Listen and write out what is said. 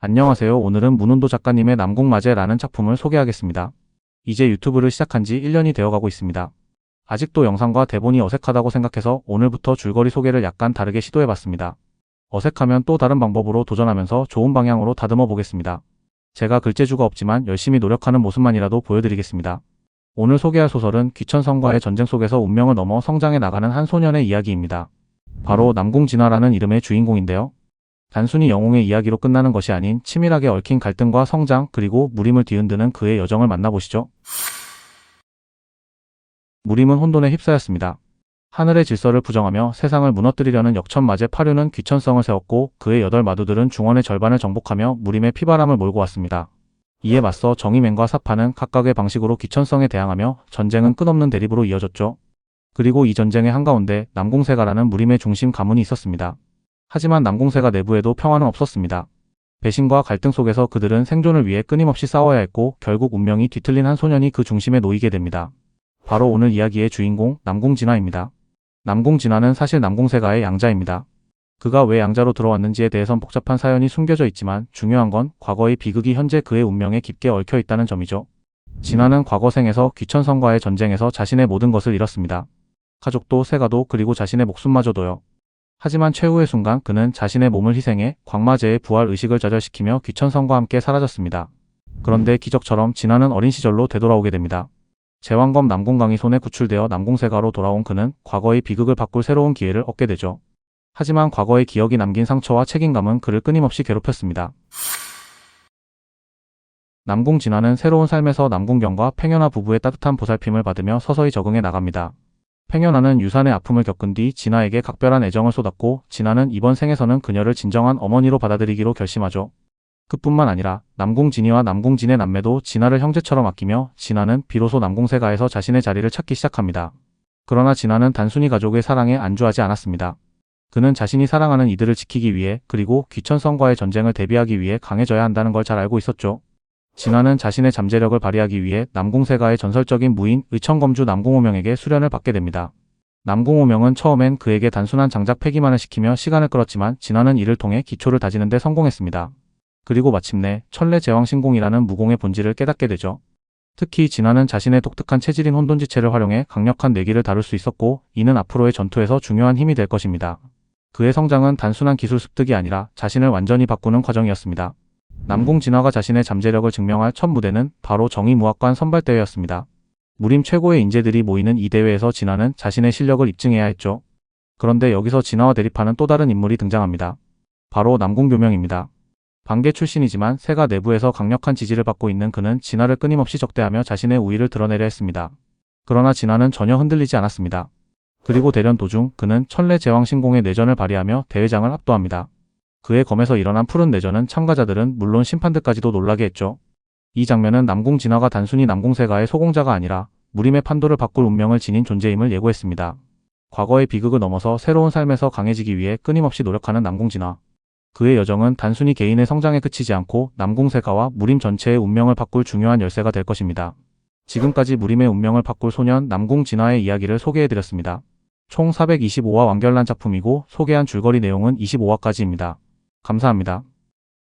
안녕하세요. 오늘은 문운도 작가님의 남궁마제라는 작품을 소개하겠습니다. 이제 유튜브를 시작한 지 1년이 되어가고 있습니다. 아직도 영상과 대본이 어색하다고 생각해서 오늘부터 줄거리 소개를 약간 다르게 시도해봤습니다. 어색하면 또 다른 방법으로 도전하면서 좋은 방향으로 다듬어 보겠습니다. 제가 글재주가 없지만 열심히 노력하는 모습만이라도 보여드리겠습니다. 오늘 소개할 소설은 귀천성과의 전쟁 속에서 운명을 넘어 성장해 나가는 한 소년의 이야기입니다. 바로 남궁진화라는 이름의 주인공인데요. 단순히 영웅의 이야기로 끝나는 것이 아닌 치밀하게 얽힌 갈등과 성장 그리고 무림을 뒤흔드는 그의 여정을 만나보시죠. 무림은 혼돈에 휩싸였습니다. 하늘의 질서를 부정하며 세상을 무너뜨리려는 역천마제 파류는 귀천성을 세웠고 그의 여덟 마두들은 중원의 절반을 정복하며 무림의 피바람을 몰고 왔습니다. 이에 맞서 정의맨과 사파는 각각의 방식으로 귀천성에 대항하며 전쟁은 끝없는 대립으로 이어졌죠. 그리고 이 전쟁의 한가운데 남궁세가라는 무림의 중심 가문이 있었습니다. 하지만 남궁세가 내부에도 평화는 없었습니다. 배신과 갈등 속에서 그들은 생존을 위해 끊임없이 싸워야 했고 결국 운명이 뒤틀린 한 소년이 그 중심에 놓이게 됩니다. 바로 오늘 이야기의 주인공 남궁진화입니다. 남궁진화는 사실 남궁세가의 양자입니다. 그가 왜 양자로 들어왔는지에 대해선 복잡한 사연이 숨겨져 있지만 중요한 건 과거의 비극이 현재 그의 운명에 깊게 얽혀 있다는 점이죠. 진화는 과거 생에서 귀천성과의 전쟁에서 자신의 모든 것을 잃었습니다. 가족도 세가도 그리고 자신의 목숨마저도요. 하지만 최후의 순간 그는 자신의 몸을 희생해 광마제의 부활 의식을 좌절시키며 귀천성과 함께 사라졌습니다. 그런데 기적처럼 진화는 어린 시절로 되돌아오게 됩니다. 제왕검 남궁강이 손에 구출되어 남궁세가로 돌아온 그는 과거의 비극을 바꿀 새로운 기회를 얻게 되죠. 하지만 과거의 기억이 남긴 상처와 책임감은 그를 끊임없이 괴롭혔습니다. 남궁 진화는 새로운 삶에서 남궁경과 팽현아 부부의 따뜻한 보살핌을 받으며 서서히 적응해 나갑니다. 팽현아는 유산의 아픔을 겪은 뒤 진아에게 각별한 애정을 쏟았고 진아는 이번 생에서는 그녀를 진정한 어머니로 받아들이기로 결심하죠. 그뿐만 아니라 남궁진이와 남궁진의 남매도 진아를 형제처럼 아끼며 진아는 비로소 남궁세가에서 자신의 자리를 찾기 시작합니다. 그러나 진아는 단순히 가족의 사랑에 안주하지 않았습니다. 그는 자신이 사랑하는 이들을 지키기 위해 그리고 귀천성과의 전쟁을 대비하기 위해 강해져야 한다는 걸 잘 알고 있었죠. 진화는 자신의 잠재력을 발휘하기 위해 남궁세가의 전설적인 무인 의천검주 남궁오명에게 수련을 받게 됩니다. 남궁오명은 처음엔 그에게 단순한 장작 패기만을 시키며 시간을 끌었지만 진화는 이를 통해 기초를 다지는 데 성공했습니다. 그리고 마침내 천례 제왕 신공이라는 무공의 본질을 깨닫게 되죠. 특히 진화는 자신의 독특한 체질인 혼돈지체를 활용해 강력한 내기를 다룰 수 있었고 이는 앞으로의 전투에서 중요한 힘이 될 것입니다. 그의 성장은 단순한 기술 습득이 아니라 자신을 완전히 바꾸는 과정이었습니다. 남궁 진화가 자신의 잠재력을 증명할 첫 무대는 바로 정의무학관 선발대회였습니다. 무림 최고의 인재들이 모이는 이 대회에서 진화는 자신의 실력을 입증해야 했죠. 그런데 여기서 진화와 대립하는 또 다른 인물이 등장합니다. 바로 남궁교명입니다. 반계 출신이지만 세가 내부에서 강력한 지지를 받고 있는 그는 진화를 끊임없이 적대하며 자신의 우위를 드러내려 했습니다. 그러나 진화는 전혀 흔들리지 않았습니다. 그리고 대련 도중 그는 천례 제왕 신공의 내전을 발휘하며 대회장을 압도합니다. 그의 검에서 일어난 푸른 내전은 참가자들은 물론 심판들까지도 놀라게 했죠. 이 장면은 남궁 진화가 단순히 남궁세가의 소공자가 아니라 무림의 판도를 바꿀 운명을 지닌 존재임을 예고했습니다. 과거의 비극을 넘어서 새로운 삶에서 강해지기 위해 끊임없이 노력하는 남궁 진화. 그의 여정은 단순히 개인의 성장에 그치지 않고 남궁세가와 무림 전체의 운명을 바꿀 중요한 열쇠가 될 것입니다. 지금까지 무림의 운명을 바꿀 소년 남궁 진화의 이야기를 소개해드렸습니다. 총 425화 완결난 작품이고 소개한 줄거리 내용은 25화까지입니다. 감사합니다.